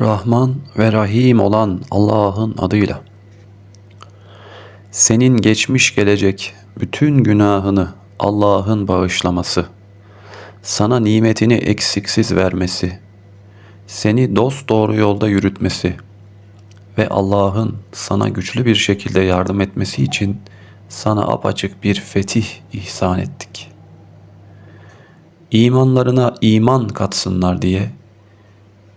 Rahman ve Rahim olan Allah'ın adıyla. Senin geçmiş gelecek bütün günahını Allah'ın bağışlaması, sana nimetini eksiksiz vermesi, seni dost doğru yolda yürütmesi ve Allah'ın sana güçlü bir şekilde yardım etmesi için sana apaçık bir fetih ihsan ettik. İmanlarına iman katsınlar diye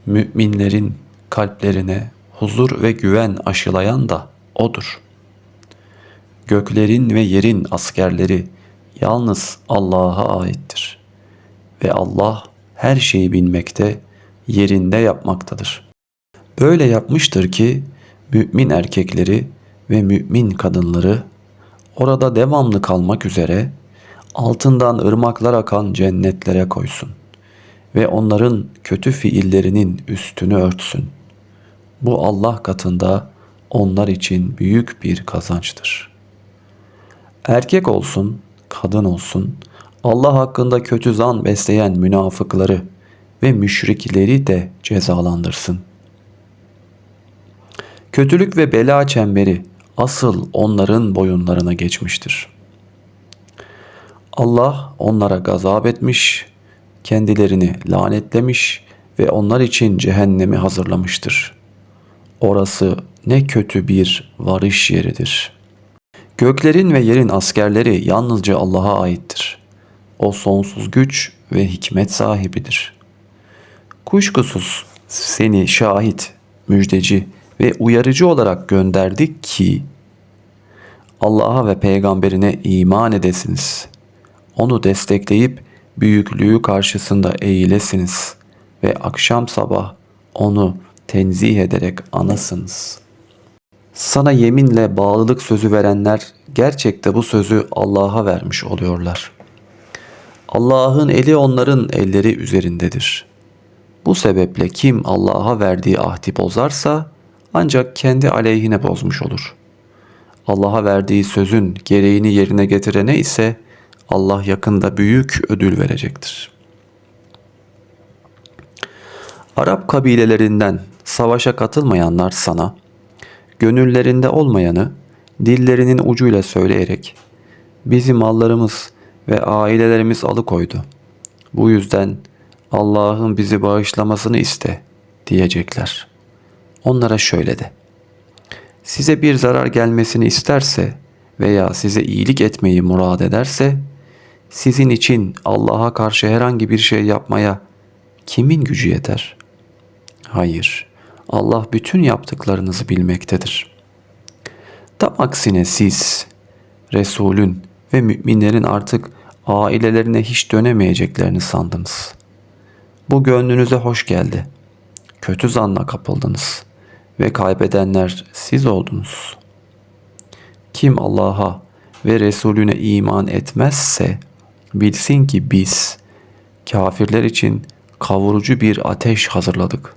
müminlerin kalplerine huzur ve güven aşılayan da odur. Göklerin ve yerin askerleri yalnız Allah'a aittir. Ve Allah her şeyi bilmekte, yerinde yapmaktadır. Böyle yapmıştır ki mümin erkekleri ve mümin kadınları orada devamlı kalmak üzere altından ırmaklar akan cennetlere koysun ve onların kötü fiillerinin üstünü örtsün. Bu Allah katında onlar için büyük bir kazançtır. Erkek olsun, kadın olsun, Allah hakkında kötü zan besleyen münafıkları ve müşrikleri de cezalandırsın. Kötülük ve bela çemberi asıl onların boyunlarına geçmiştir. Allah onlara gazap etmiş, kendilerini lanetlemiş ve onlar için cehennemi hazırlamıştır. Orası ne kötü bir varış yeridir. Göklerin ve yerin askerleri yalnızca Allah'a aittir. O sonsuz güç ve hikmet sahibidir. Kuşkusuz seni şahit, müjdeci ve uyarıcı olarak gönderdik ki Allah'a ve peygamberine iman edesiniz. Onu destekleyip büyüklüğü karşısında eğilesiniz ve akşam sabah onu tenzih ederek anasınız. Sana yeminle bağlılık sözü verenler gerçekte bu sözü Allah'a vermiş oluyorlar. Allah'ın eli onların elleri üzerindedir. Bu sebeple kim Allah'a verdiği ahdi bozarsa ancak kendi aleyhine bozmuş olur. Allah'a verdiği sözün gereğini yerine getirene ise Allah yakında büyük ödül verecektir. Arap kabilelerinden savaşa katılmayanlar sana, gönüllerinde olmayanı dillerinin ucuyla söyleyerek, bizi mallarımız ve ailelerimiz alıkoydu. Bu yüzden Allah'ın bizi bağışlamasını iste diyecekler. Onlara şöyle de. Size bir zarar gelmesini isterse veya size iyilik etmeyi murad ederse sizin için Allah'a karşı herhangi bir şey yapmaya kimin gücü yeter? Hayır, Allah bütün yaptıklarınızı bilmektedir. Tam aksine siz, Resulün ve müminlerin artık ailelerine hiç dönemeyeceklerini sandınız. Bu gönlünüze hoş geldi. Kötü zanla kapıldınız ve kaybedenler siz oldunuz. Kim Allah'a ve Resulüne iman etmezse Bilsin ki biz kafirler için kavurucu bir ateş hazırladık.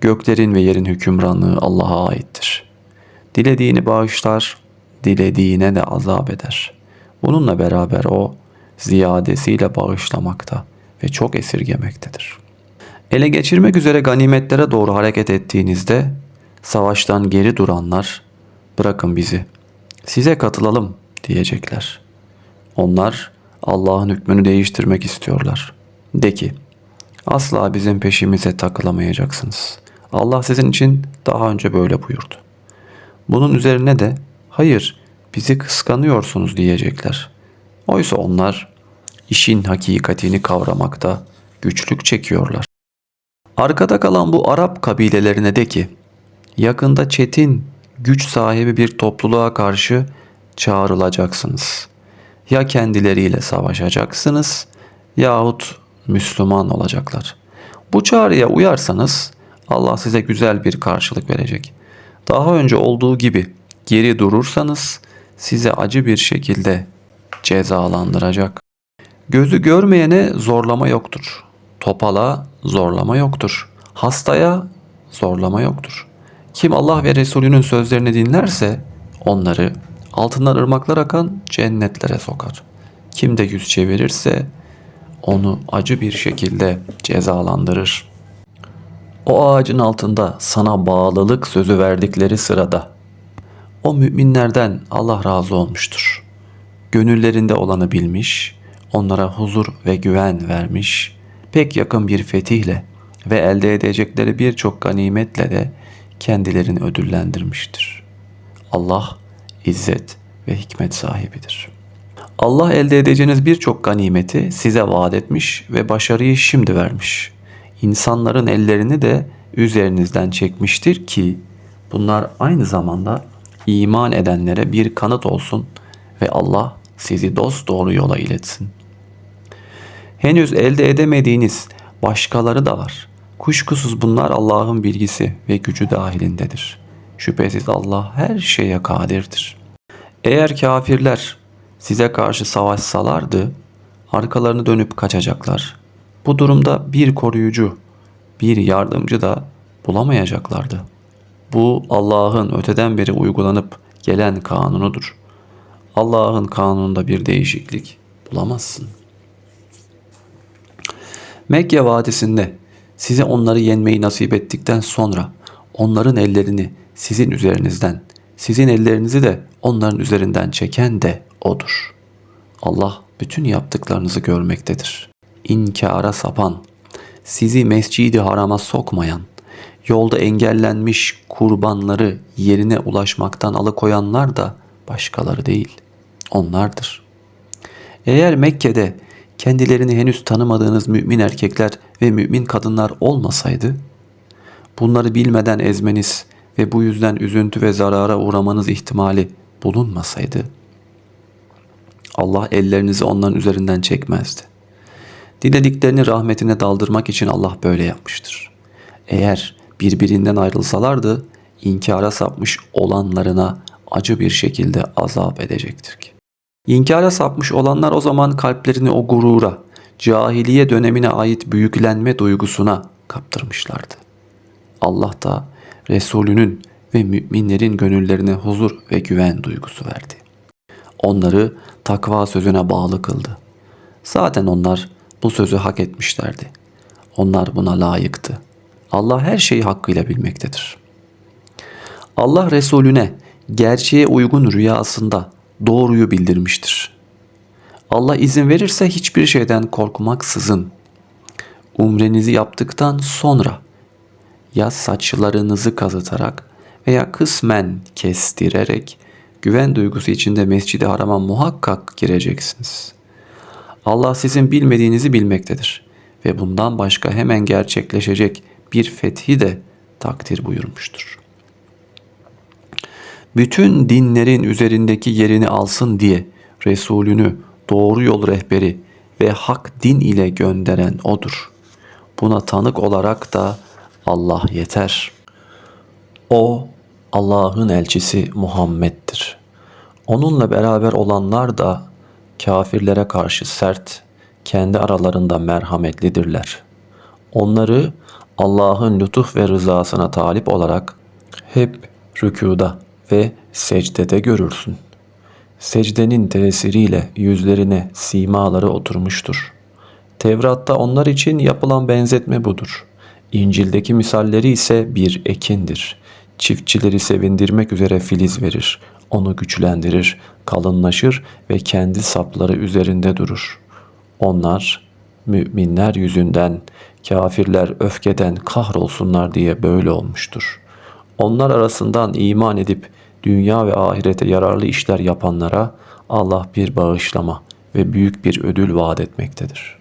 Göklerin ve yerin hükümranlığı Allah'a aittir. Dilediğini bağışlar, dilediğine de azap eder. Bununla beraber o ziyadesiyle bağışlamakta ve çok esirgemektedir. Ele geçirmek üzere ganimetlere doğru hareket ettiğinizde savaştan geri duranlar bırakın bizi size katılalım diyecekler.'' Onlar Allah'ın hükmünü değiştirmek istiyorlar. De ki, asla bizim peşimize takılamayacaksınız. Allah sizin için daha önce böyle buyurdu. Bunun üzerine de, hayır bizi kıskanıyorsunuz diyecekler. Oysa onlar işin hakikatini kavramakta güçlük çekiyorlar. Arkada kalan bu Arap kabilelerine de ki, yakında çetin, güç sahibi bir topluluğa karşı çağrılacaksınız.'' Ya kendileriyle savaşacaksınız yahut Müslüman olacaklar. Bu çağrıya uyarsanız Allah size güzel bir karşılık verecek. Daha önce olduğu gibi geri durursanız size acı bir şekilde cezalandıracak. Gözü görmeyene zorlama yoktur. Topala zorlama yoktur. Hastaya zorlama yoktur. Kim Allah ve Resulünün sözlerini dinlerse onları altından ırmaklar akan cennetlere sokar. Kim de yüz çevirirse onu acı bir şekilde cezalandırır. O ağacın altında sana bağlılık sözü verdikleri sırada o müminlerden Allah razı olmuştur. Gönüllerinde olanı bilmiş, onlara huzur ve güven vermiş, pek yakın bir fetihle ve elde edecekleri birçok ganimetle de kendilerini ödüllendirmiştir. Allah izzet ve hikmet sahibidir. Allah elde edeceğiniz birçok ganimeti size vaat etmiş ve başarıyı şimdi vermiş. İnsanların ellerini de üzerinizden çekmiştir ki bunlar aynı zamanda iman edenlere bir kanıt olsun ve Allah sizi dost doğru yola iletsin. Henüz elde edemediğiniz başkaları da var. Kuşkusuz bunlar Allah'ın bilgisi ve gücü dahilindedir. Şüphesiz Allah her şeye kadirdir. Eğer kafirler size karşı savaşsalardı, arkalarını dönüp kaçacaklar. Bu durumda bir koruyucu, bir yardımcı da bulamayacaklardı. Bu Allah'ın öteden beri uygulanıp gelen kanunudur. Allah'ın kanununda bir değişiklik bulamazsın. Mekke Vadisi'nde size onları yenmeyi nasip ettikten sonra onların ellerini sizin üzerinizden, sizin ellerinizi de onların üzerinden çeken de O'dur. Allah bütün yaptıklarınızı görmektedir. İnkara sapan, sizi mescidi harama sokmayan, yolda engellenmiş kurbanları yerine ulaşmaktan alıkoyanlar da başkaları değil, onlardır. Eğer Mekke'de kendilerini henüz tanımadığınız mümin erkekler ve mümin kadınlar olmasaydı, bunları bilmeden ezmeniz ve bu yüzden üzüntü ve zarara uğramanız ihtimali bulunmasaydı, Allah ellerinizi onların üzerinden çekmezdi. Dilediklerini rahmetine daldırmak için Allah böyle yapmıştır. Eğer birbirinden ayrılsalardı, inkara sapmış olanlarına acı bir şekilde azap edecektir ki. İnkara sapmış olanlar o zaman kalplerini o gurura, cahiliye dönemine ait büyüklenme duygusuna kaptırmışlardı. Allah da Resulünün ve müminlerin gönüllerine huzur ve güven duygusu verdi. Onları takva sözüne bağlı kıldı. Zaten onlar bu sözü hak etmişlerdi. Onlar buna layıktı. Allah her şeyi hakkıyla bilmektedir. Allah Resulüne gerçeğe uygun rüyasında doğruyu bildirmiştir. Allah izin verirse hiçbir şeyden korkmaksızın umrenizi yaptıktan sonra ya saçlarınızı kazıtarak veya kısmen kestirerek güven duygusu içinde mescidi harama muhakkak gireceksiniz. Allah sizin bilmediğinizi bilmektedir ve bundan başka hemen gerçekleşecek bir fethi de takdir buyurmuştur. Bütün dinlerin üzerindeki yerini alsın diye Resulünü doğru yol rehberi ve hak din ile gönderen odur. Buna tanık olarak da Allah yeter. O Allah'ın elçisi Muhammed'dir. Onunla beraber olanlar da kafirlere karşı sert, kendi aralarında merhametlidirler. Onları Allah'ın lütuf ve rızasına talip olarak hep rükuda ve secdede görürsün. Secdenin tesiriyle yüzlerine simaları oturmuştur. Tevrat'ta onlar için yapılan benzetme budur. İncil'deki misalleri ise bir ekindir. Çiftçileri sevindirmek üzere filiz verir. Onu güçlendirir, kalınlaşır ve kendi sapları üzerinde durur. Onlar müminler yüzünden, kafirler öfkeden kahrolsunlar diye böyle olmuştur. Onlar arasından iman edip dünya ve ahirete yararlı işler yapanlara Allah bir bağışlama ve büyük bir ödül vaat etmektedir.